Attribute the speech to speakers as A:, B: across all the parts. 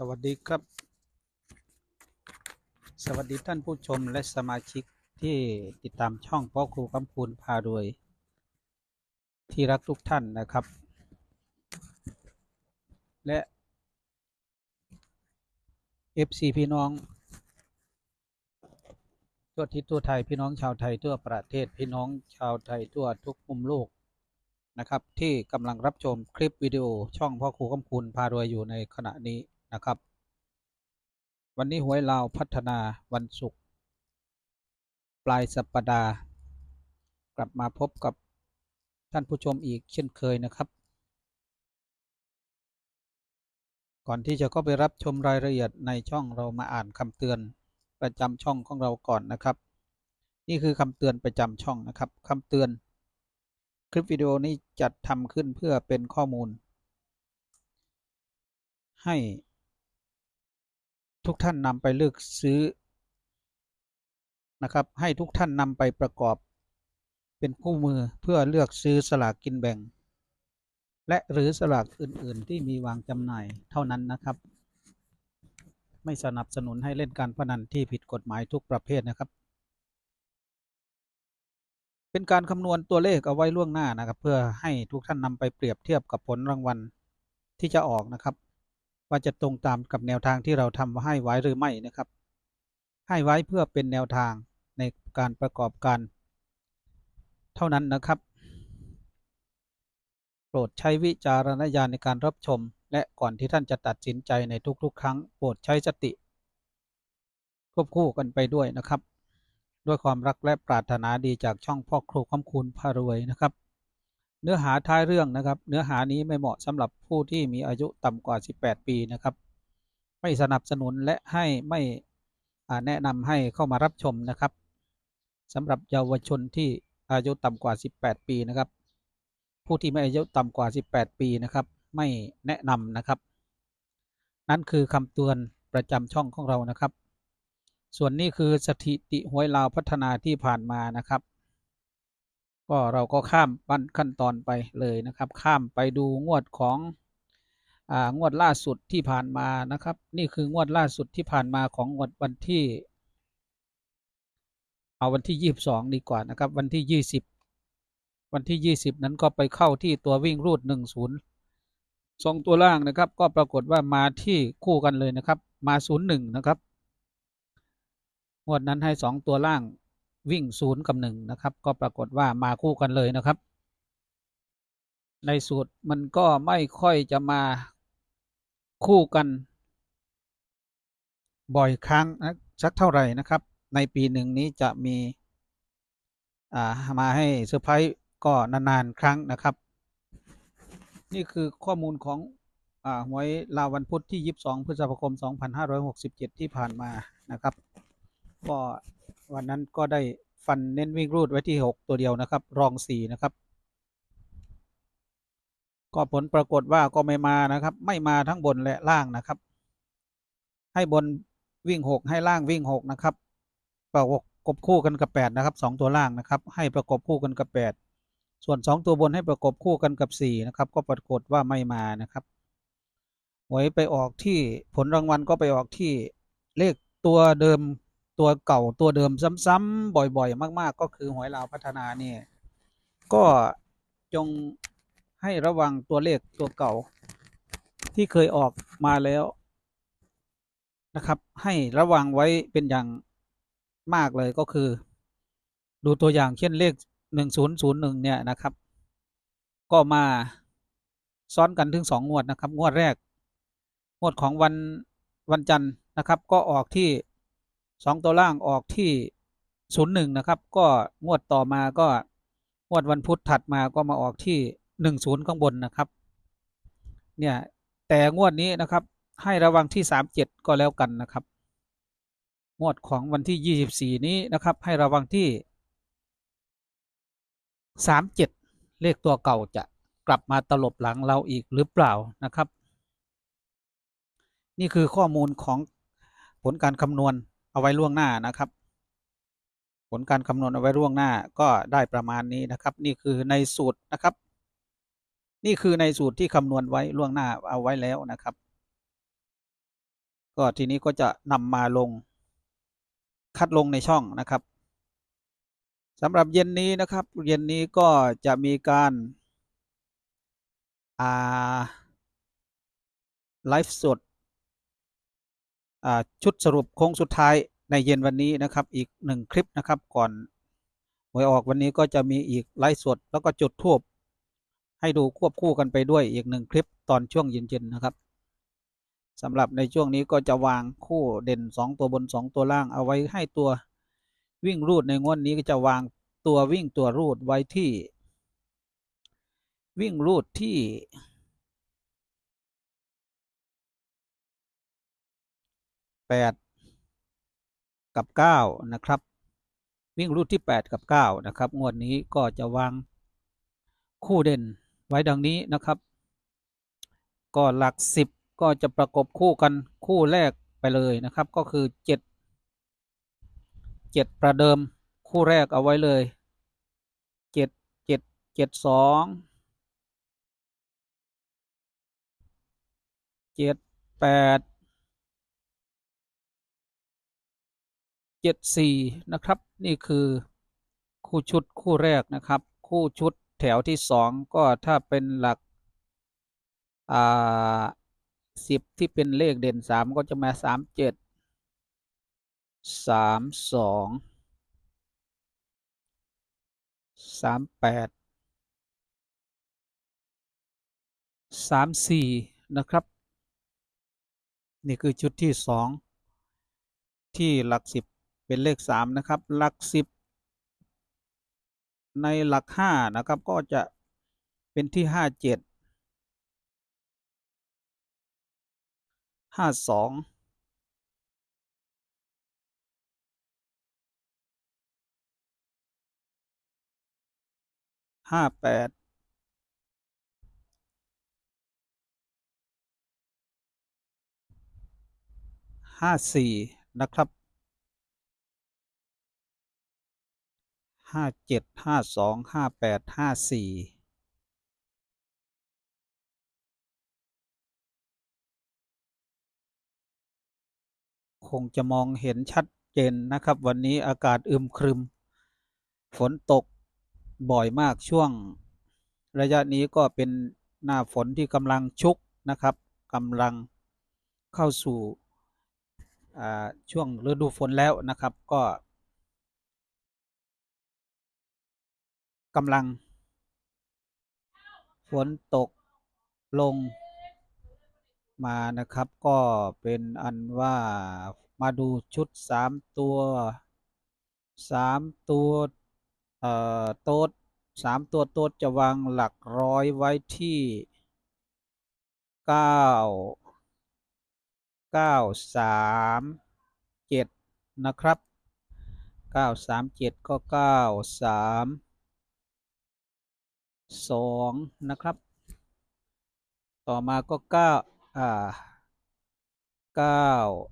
A: สวัสดีครับ สวัสดีท่านผู้ชมและสมาชิกที่ติดตามช่องพ่อครูกำพูนพารวย ที่รักทุกท่านนะครับ และ FC พี่น้องทั่วทิศทั่วไทยพี่น้องชาวไทยทั่วประเทศพี่น้องชาวไทยทั่วทุกมุมโลกนะครับที่กำลังรับชมคลิปวิดีโอช่องพ่อครูกำพูนพารวยอยู่ในขณะนี้ นะครับ วันนี้หวยลาวพัฒนาวันศุกร์ปลายสัปดาห์กลับมาพบกับท่านผู้ชมอีกเช่นเคยนะครับ ก่อนที่จะเข้าไปรับชมรายละเอียดในช่องเรามาอ่านคำเตือนประจำช่องของเราก่อนนะครับ นี่คือคำเตือนประจำช่องนะครับคำเตือน คลิปวิดีโอนี้จัดทำขึ้นเพื่อเป็นข้อมูลให้ ทุกท่านนำไปเลือกซื้อนะครับ ให้ทุกท่านนำไปประกอบ เป็นคู่มือเพื่อเลือกซื้อสลากกินแบ่ง และหรือสลากอื่น ๆ ที่มีวางจำหน่ายเท่านั้นนะครับ ไม่สนับสนุนให้เล่นการพนันที่ผิดกฎหมายทุกประเภทนะครับ เป็นการคำนวณตัวเลขเอาไว้ล่วงหน้านะครับ เพื่อให้ทุกท่านนำไปเปรียบเทียบกับผลรางวัลที่จะออกนะครับ ว่าจะตรงตามกับแนวทางที่เราทำให้ไว้หรือไม่นะครับ ให้ไว้เพื่อเป็นแนวทางในการประกอบการ เท่านั้นนะครับ โปรดใช้วิจารณญาณในการรับชม และก่อนที่ท่านจะตัดสินใจในทุกๆ ครั้ง โปรดใช้สติควบคู่กันไปด้วยนะครับ ด้วยความรักและปรารถนาดีจากช่องพ่อครูคำคูณพารวยนะครับ เนื้อหาท้ายเรื่องนะครับ เนื้อหานี้ไม่เหมาะสำหรับผู้ที่มีอายุต่ำกว่า 18 ปีนะครับ ไม่สนับสนุนและให้ไม่แนะนำให้เข้ามารับชมนะครับสำหรับเยาวชนที่อายุต่ำกว่า 18 ปีนะครับ ผู้ที่ไม่อายุต่ำกว่า 18 ปีนะครับ ไม่แนะนำนะครับ นั่นคือคำเตือนประจำช่องของเรานะครับ ส่วนนี้คือสถิติหวยลาวพัฒนาที่ผ่านมานะครับ ก็เราก็ข้ามขั้นตอนไปเลยนะครับ ข้ามไปดูงวดของอ่างวดล่าสุดที่ผ่านมานะครับ นี่คืองวดล่าสุดที่ผ่านมาของงวดวันที่ เอาวันที่ยี่สิบสองดีกว่านะครับ วันที่ยี่สิบวันที่ยี่สิบนั้นก็ไปเข้าที่ตัววิ่งรูดหนึ่งศูนย์สองตัวล่างนะครับ ก็ปรากฏว่ามาที่คู่กันเลยนะครับ มาศูนย์หนึ่งนะครับงวดนั้นให้สองตัวล่าง วิ่งศูนย์กับหนึ่งนะครับ ก็ปรากฏว่ามาคู่กันเลยนะครับ ในสูตรมันก็ไม่ค่อยจะมาคู่กัน บ่อยครั้งนะสักเท่าไหร่นะครับ ในปีหนึ่งนี้จะมีามาให้เซอร์ไพรส์ก็นานๆครั้งนะครับ นี่คือข้อมูลของอหวยลาววันพุธที่ 22 พฤษภาคม 2567 ที่ผ่านมานะครับ ก็ วันนั้นก็ได้ฟันเน้นวิ่งรูดไว้ที่ 6 ตัวเดียวนะครับ รอง 4 นะครับ ก็ผลปรากฏว่าก็ไม่มานะครับ ไม่มาทั้งบนและล่างนะครับ ให้บนวิ่ง 6 ให้ล่างวิ่ง 6 นะครับ ประกบคู่กันกับ 8 นะครับ 2 ตัวล่างนะครับ ให้ประกบคู่กันกับ 8 ส่วน 2 ตัวบนให้ประกบคู่กันกับ 4 นะครับ ก็ปรากฏว่าไม่มานะครับหวยไปออกที่ผลรางวัลก็ไปออกที่เลขตัวเดิม ตัวเก่าตัวเดิมซ้ำๆบ่อยๆ มาก ๆ ก็คือหวยลาวพัฒนานี่ก็จงให้ระวังตัวเลขตัวเก่า ที่เคยออกมาแล้วนะครับ ให้ระวังไว้เป็นอย่างมากเลยก็คือ ดูตัวอย่างเช่นเลขหนึ่งศูนย์ศูนย์หนึ่งเนี่ยนะครับ ก็มาซ้อนกันถึงสองงวดนะครับ งวดแรก งวดของวันวันจันทร์นะครับ ก็ออกที่ สองตัวล่างออกที่ศูนย์หนึ่งนะครับ ก็งวดต่อมาก็งวดวันพุธถัดมาก็มาออกที่หนึ่งศูนย์ข้างบนนะครับ เนี่ยแต่งวดนี้นะครับ ให้ระวังที่สามเจ็ดก็แล้วกันนะครับ งวดของวันที่ยี่สิบสี่นี้นะครับ ให้ระวังที่สามเจ็ดเลขตัวเก่าจะกลับมาตลบหลังเราอีกหรือเปล่านะครับ นี่คือข้อมูลของผลการคำนวณ เอาไว้ล่วงหน้านะครับ ผลการคำนวณเอาไว้ล่วงหน้าก็ได้ประมาณนี้นะครับ นี่คือในสูตรนะครับ นี่คือในสูตรที่คำนวณไว้ล่วงหน้าเอาไว้แล้วนะครับ ก็ทีนี้ก็จะนำมาลงคัดลงในช่องนะครับสำหรับเย็นนี้นะครับ เย็นนี้ก็จะมีการอาไลฟ์สด ชุดสรุปโค้งสุดท้ายในเย็นวันนี้นะครับอีกหนึ่งคลิปนะครับก่อนหวยออกวันนี้ก็จะมีอีกไลฟ์สดแล้วก็จุดทูบให้ดูควบคู่กันไปด้วยอีกหนึ่งคลิปตอนช่วงเย็นๆนะครับสำหรับในช่วงนี้ก็จะวางคู่เด่นสองตัวบนสองตัวล่างเอาไว้ให้ตัววิ่งรูดในงวดนี้ก็จะวางตัววิ่งตัวรูดไว้ที่ วิ่งรูดที่ แปดกับเก้านะครับ วิ่งรูดที่แปดกับเก้านะครับ งวดนี้ก็จะวางคู่เด่นไว้ดังนี้นะครับ ก็หลักสิบก็จะประกบคู่กันคู่แรกไปเลยนะครับ ก็คือเจ็ดเจ็ดประเดิมคู่แรกเอาไว้เลยเจ็ดเจ็ด เจ็ดสองเจ็ดแปดเจ็ดสี่นะครับ นี่คือคู่ชุดคู่แรกนะครับ คู่ชุดแถวที่สองก็ถ้าเป็นหลักอ่าสิบที่เป็นเลขเด่นสามก็จะมาสามเจ็ดสามสองสามแปดสามสี่นะครับ นี่คือชุดที่สองที่หลักสิบ เป็นเลขสามนะครับ หลักสิบในหลักห้านะครับ ก็จะเป็นที่ห้าเจ็ดห้าสองห้าแปดห้าสี่นะครับ ห้าเจ็ดห้าสองห้าแปดห้าสี่คงจะมองเห็นชัดเจนนะครับ วันนี้อากาศอึมครึม ฝนตกบ่อยมากช่วง ระยะนี้ก็เป็นหน้าฝนที่กำลังชุกนะครับกำลังเข้าสู่ช่วงฤดูฝนแล้วนะครับ ก็ กำลัง ฝนตกลงมานะครับ ก็เป็นอันว่ามาดูชุดสามตัวสามตัวเอ่อโต๊ดสามตัวโต๊ดจะวางหลักร้อยไว้ที่เก้าเก้าสามเจ็ดนะครับเก้าสามเจ็ดก็เก้าสาม 2 นะครับ ต่อมาก็9อ่า9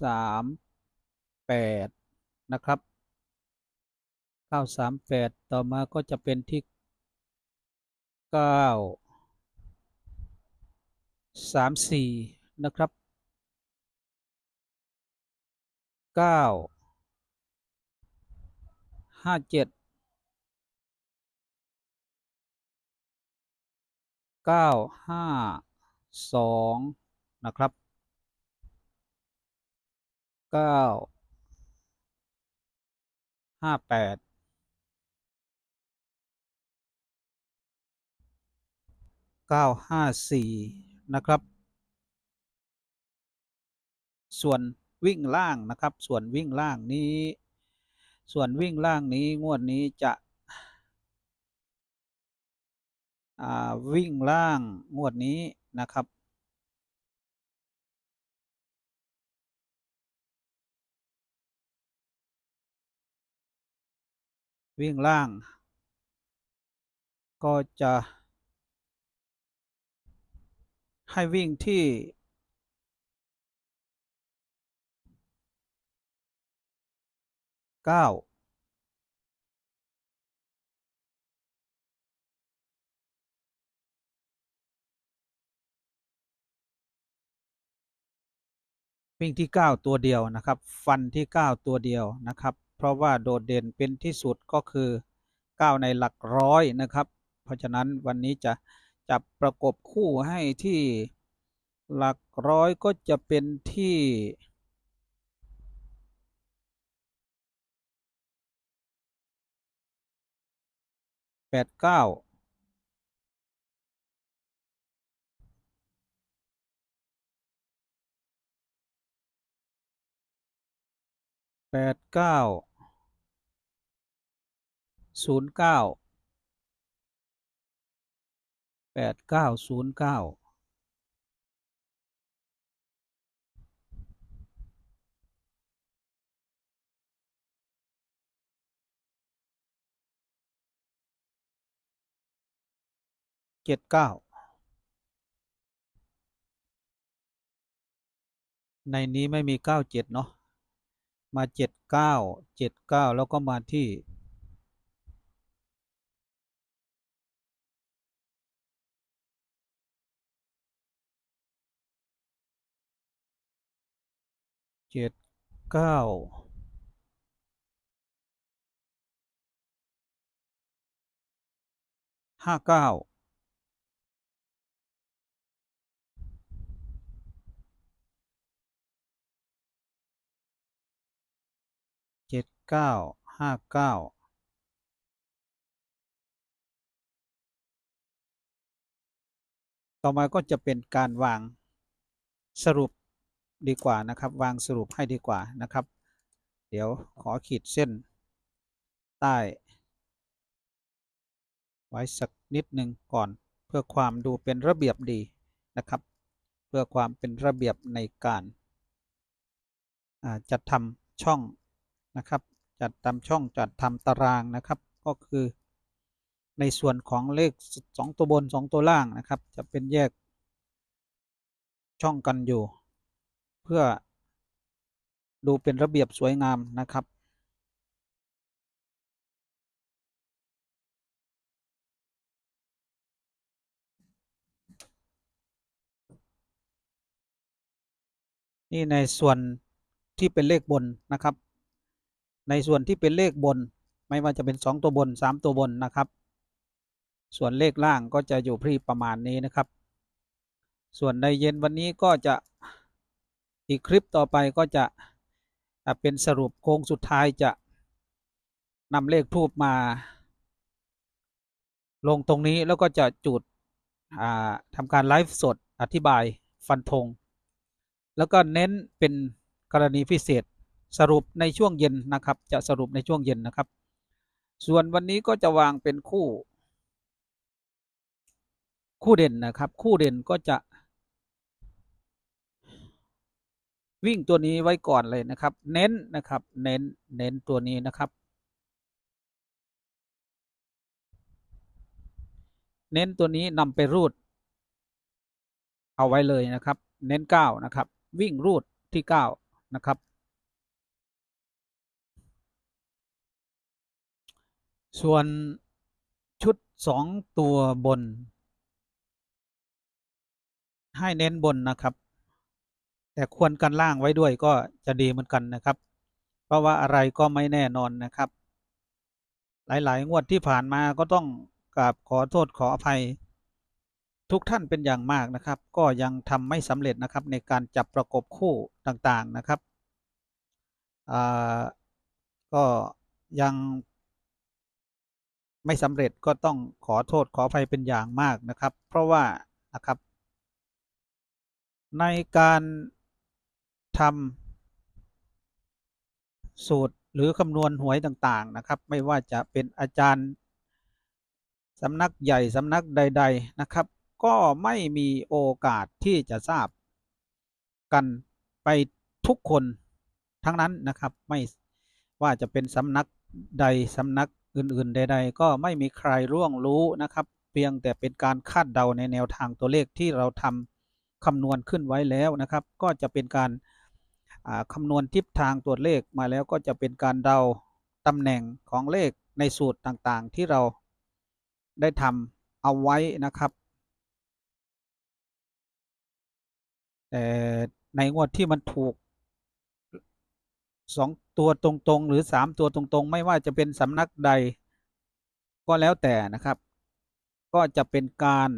A: 3 8 นะครับ 9 3 8 ต่อมาก็จะเป็นที่ 9 3 4 นะครับ 9 5 7 ก้าห้าสองนะครับเก้าห้าแปดเก้าห้าสี่นะครับ ส่วนวิ่งล่างนะครับ ส่วนวิ่งล่างนี้ ส่วนวิ่งล่างนี้งวดนี้จะ วิ่งล่างงวดนี้นะครับ วิ่งล่าง ก็จะ ให้วิ่งที่เก้า วิ่งที่ 9 ตัวเดียวนะครับ ฟันที่ 9 ตัวเดียวนะครับ เพราะว่าโดดเด่นเป็นที่สุดก็คือ 9 ในหลักร้อยนะครับ เพราะฉะนั้นวันนี้จะจับประกบคู่ให้ที่หลักร้อยก็จะเป็นที่แปดเก้า แปดเก้าศูนย์เก้าแปดเก้าศูนย์เก้าเจ็ดเก้าในนี้ไม่มีเก้าเจ็ดเนาะ มาเจ็ดเก้าเจ็ดเก้าแล้วก็มาที่เจ็ดเก้าห้าเก้า เจ็ดเก้าห้าเก้าต่อมาก็จะเป็นการวางสรุปดีกว่านะครับ วางสรุปให้ดีกว่านะครับ เดี๋ยวขอขีดเส้น ใต้ ไว้สักนิดหนึ่งก่อนเพื่อความดูเป็นระเบียบดีนะครับ เพื่อความเป็นระเบียบในการจัดทำช่องนะครับ จัดทำช่องจัดทำตารางนะครับ ก็คือ ในส่วนของเลข 2 ตัวบน 2 ตัวล่างนะครับ จะเป็นแยกช่องกันอยู่ เพื่อดูเป็นระเบียบสวยงามนะครับ นี่ในส่วนที่เป็นเลขบนนะครับ ในส่วนที่เป็นเลขบน ไม่ว่าจะเป็น 2 ตัวบน 3 ตัวบนนะครับ ส่วนเลขล่างก็จะอยู่ที่ประมาณนี้นะครับ ส่วนในเย็นวันนี้ก็จะอีกคลิปต่อไปก็จะเป็นสรุปโค้งสุดท้ายจะนำเลขทูบมา ลงตรงนี้แล้วก็จะจุดทำการไลฟ์สดอธิบายฟันธงแล้วก็เน้นเป็นกรณีพิเศษ สรุปในช่วงเย็นนะครับ จะสรุปในช่วงเย็นนะครับ ส่วนวันนี้ก็จะวางเป็นคู่ คู่เด่นนะครับ คู่เด่นก็จะ วิ่งตัวนี้ไว้ก่อนเลยนะครับ เน้นนะครับ เน้นเน้นตัวนี้นะครับ เน้นตัวนี้นำไปรูด เอาไว้เลยนะครับ เน้นเก้านะครับ วิ่งรูดที่เก้านะครับ ส่วนชุดสองตัวบน ให้เน้นบนนะครับ แต่ควรกันล่างไว้ด้วยก็จะดีเหมือนกันนะครับ เพราะว่าอะไรก็ไม่แน่นอนนะครับ หลาย ๆ งวดที่ผ่านมาก็ต้องกราบขอโทษขออภัย ทุกท่านเป็นอย่างมากนะครับ ก็ยังทำไม่สำเร็จนะครับในการจับประกบคู่ต่างๆนะครับก็ยัง ไม่สำเร็จก็ต้องขอโทษขออภัยเป็นอย่างมากนะครับ เพราะว่านะครับ ในการทำสูตรหรือคำนวณหวยต่างๆนะครับ ไม่ว่าจะเป็นอาจารย์สำนักใหญ่สำนักใด ๆนะครับ ก็ไม่มีโอกาสที่จะทราบกันไปทุกคนทั้งนั้นนะครับ ไม่ว่าจะเป็นสำนักใดสำนัก อื่นๆใดๆก็ไม่มีใครร่วงรู้นะครับ เพียงแต่เป็นการคาดเดาในแนวทางตัวเลขที่เราทำคำนวณขึ้นไว้แล้วนะครับ ก็จะเป็นการคำนวณทิศทางตัวเลขมาแล้วก็จะเป็นการเดาตำแหน่งของเลขในสูตรต่างๆ ที่เราได้ทำเอาไว้นะครับแต่ในงวดที่มันถูกสอง ตัวตรงๆ หรือสามตัวตรงๆ ไม่ว่าจะเป็นสำนักใด ก็แล้วแต่นะครับ ก็จะเป็นการ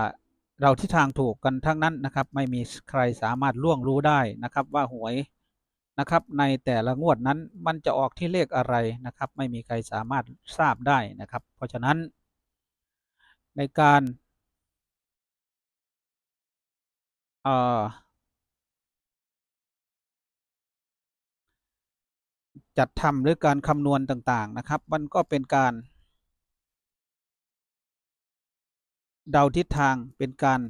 A: าเราที่ทางถูกกันทั้งนั้นนะครับ ไม่มีใครสามารถล่วงรู้ได้นะครับว่าหวยนะครับ ในแต่ละงวดนั้นมันจะออกที่เลขอะไรนะครับ ไม่มีใครสามารถทราบได้นะครับ เพราะฉะนั้น ในการเอ่อ จัดทำหรือการคำนวณต่างๆนะครับ มันก็เป็นการ เดาทิศทางเป็นการ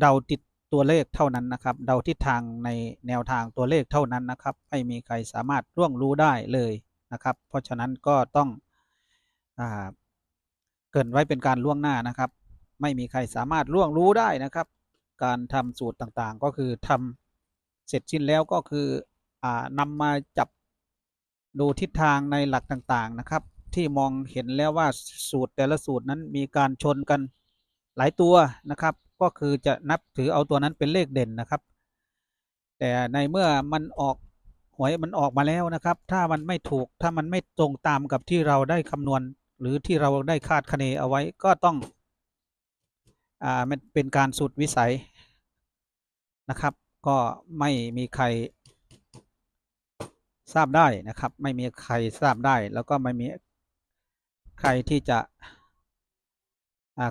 A: เดาติดตัวเลขเท่านั้นนะครับ เดาทิศทางในแนวทางตัวเลขเท่านั้นนะครับ ไม่มีใครสามารถร่วงรู้ได้เลยนะครับ เพราะฉะนั้นก็ต้องอเกินไว้เป็นการล่วงหน้านะครับ ไม่มีใครสามารถล่วงรู้ได้นะครับ การทำสูตรต่างๆ ก็คือทำ เสร็จสิ้นแล้วก็คืออ่านำมาจับดูทิศทางในหลักต่างๆนะครับ ที่มองเห็นแล้วว่าสูตรแต่ละสูตรนั้นมีการชนกันหลายตัวนะครับ ก็คือจะนับถือเอาตัวนั้นเป็นเลขเด่นนะครับ แต่ในเมื่อมันออกหวยมันออกมาแล้วนะครับ ถ้ามันไม่ถูกถ้ามันไม่ตรงตามกับที่เราได้คำนวณ หรือที่เราได้คาดคะเนเอาไว้ก็ต้องอ่ามันเป็นการสุดวิสัยนะครับ ก็ไม่มีใครทราบได้นะครับ ไม่มีใครทราบได้ แล้วก็ไม่มีใครที่จะ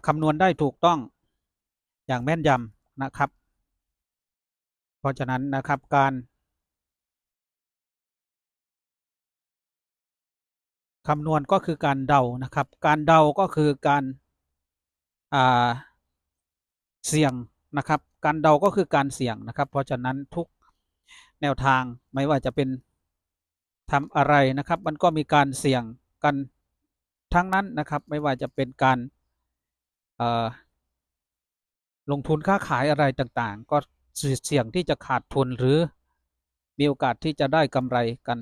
A: คำนวณได้ถูกต้องอย่างแม่นยำนะครับ เพราะฉะนั้นนะครับการคำนวณก็คือการเดานะครับ การเดาก็คือการเสี่ยงนะครับ การเดาก็คือการเสี่ยงนะครับ เพราะฉะนั้นทุกแนวทางไม่ว่าจะเป็นทำอะไรนะครับ มันก็มีการเสี่ยงกันทั้งนั้นนะครับ ไม่ว่าจะเป็นการลงทุนค้าขายอะไรต่างๆ ก็เสี่ยงที่จะขาดทุนหรือมีโอกาสที่จะได้กำไรกัน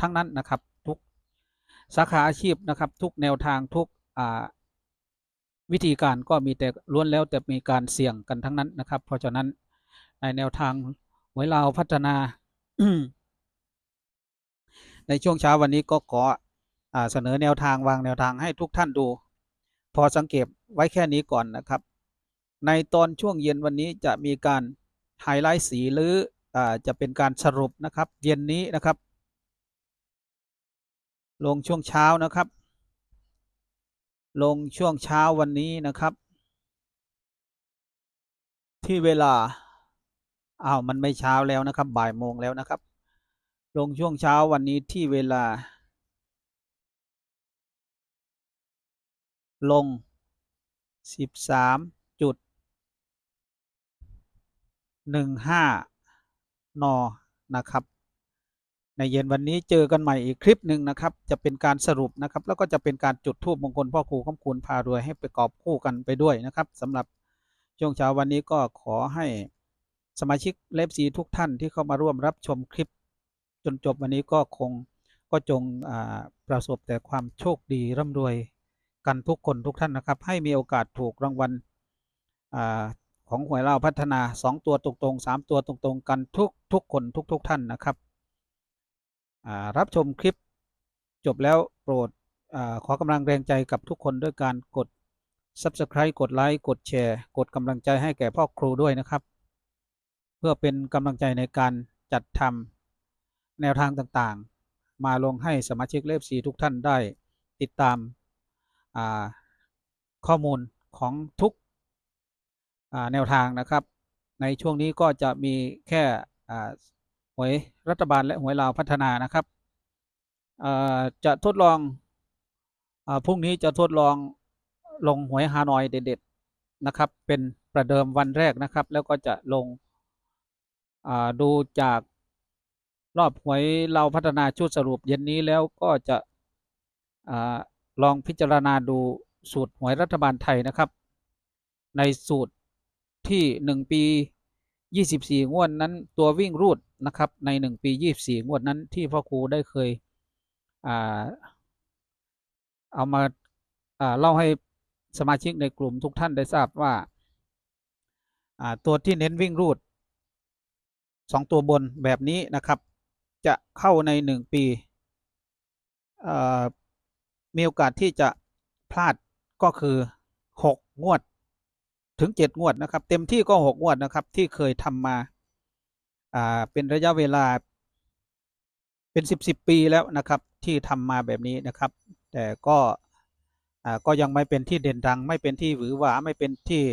A: ทั้งนั้นนะครับ ทุกสาขาอาชีพนะครับ ทุกแนวทางทุกอ วิธีการก็มีแต่ล้วนแล้วแต่มีการเสี่ยงกันทั้งนั้นนะครับ เพราะฉะนั้นในแนวทางหวยลาวพัฒนา ในช่วงเช้าวันนี้ก็ขออเสนอแนวทางวางแนวทางให้ทุกท่านดู พอสังเกตไว้แค่นี้ก่อนนะครับ ในตอนช่วงเย็นวันนี้จะมีการไฮไลท์สีหรืออจะเป็นการสรุปนะครับ เย็นนี้นะครับ ลงช่วงเช้านะครับ ลงช่วงเช้าวันนี้นะครับ ที่เวลาอ้าวมันไม่เช้าแล้วนะครับบ่ายโมงแล้วนะครับ ลงช่วงเช้าวันนี้ที่เวลา ลงสิบสามจุดหนึ่งห้านอนะครับ ในเย็นวันนี้เจอกันใหม่อีกคลิปหนึ่งนะครับ จะเป็นการสรุปนะครับ แล้วก็จะเป็นการจุดธูปมงคลพ่อครูข้ามคูณพารวยให้ประกอบคู่กันไปด้วยนะครับสำหรับช่วงเช้าวันนี้ก็ขอให้สมาชิกเลฟซีทุกท่านที่เข้ามาร่วมรับชมคลิป จนจบวันนี้ก็คงก็จงอ่าประสบแต่ความโชคดีร่ำรวยกันทุกคนทุกท่านนะครับ ให้มีโอกาสถูกรางวัลอ่าของหวยเราพัฒนา 2 ตัวตรงๆ 3 ตัวตรงๆ กันทุกทุกคนทุกทุกท่านนะครับ รับชมคลิปจบแล้วโปรดอขอกำลังแรงใจกับทุกคนด้วยการกด Subscribe กดไลค์กดแชร์กดกำลังใจให้แก่พ่อครูด้วยนะครับ เพื่อเป็นกำลังใจในการจัดทำแนวทางต่างๆ มาลงให้สมาชิกเลฟซีทุกท่านได้ติดตามาข้อมูลของทุกแนวทางนะครับ ในช่วงนี้ก็จะมีแค่ หวยรัฐบาลและหวยลาวพัฒนานะครับจะทดลองอพรุ่งนี้จะทดลองลงหวยฮานอยเด็ดๆนะครับ เป็นประเดิมวันแรกนะครับ แล้วก็จะลงดูจากรอบหวยเราพัฒนาชุดสรุปเย็นนี้แล้วก็จะอลองพิจารณาดูสูตรหวยรัฐบาลไทยนะครับ ในสูตรที่หนึ่งปี ยี่สิบสี่งวดนั้นตัววิ่งรูดนะครับในหนึ่งปียี่สิบสี่งวดนั้นที่พ่อครูได้เคยอเอามาอาเล่าให้สมาชิกในกลุ่มทุกท่านได้ทราบว่าาตัวที่เน้นวิ่งรูดสองตัวบนแบบนี้นะครับ จะเข้าในหนึ่งปีมีโอกาสที่จะพลาดก็คือหกงวด ถึงเจ็ดงวดนะครับ เต็มที่ก็หกงวดนะครับ ที่เคยทำมา อ่า เป็นระยะเวลา เป็นสิบสิบปีแล้วนะครับ ที่ทำมาแบบนี้นะครับ แต่ก็อ่าก็ยังไม่เป็นที่เด่นดัง ไม่เป็นที่หวือหวาไม่เป็นที่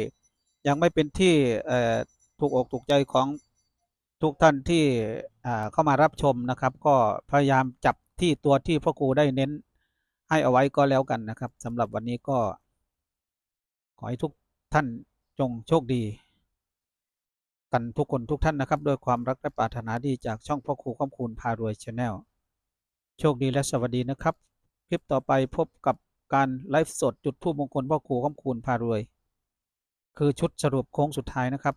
A: ยังไม่เป็นที่เอ่อถูกอกถูกใจของทุกท่านที่อ่าเข้ามารับชมนะครับ ก็พยายามจับที่ตัวที่พ่อครูได้เน้นให้เอาไว้ก็แล้วกันนะครับสำหรับวันนี้ก็ขอให้ทุกท่าน จงโชคดี กันทุกคนทุกท่านนะครับ ด้วยความรักและปรารถนาดีจากช่องพ่อครูข้อมคูณพารวยชาแนลโชคดีและสวัสดีนะครับ คลิปต่อไปพบกับการไลฟ์สดจุดทูปมงคลพ่อครูข้อมคูณพารวย คือชุดสรุปโค้งสุดท้ายนะครับ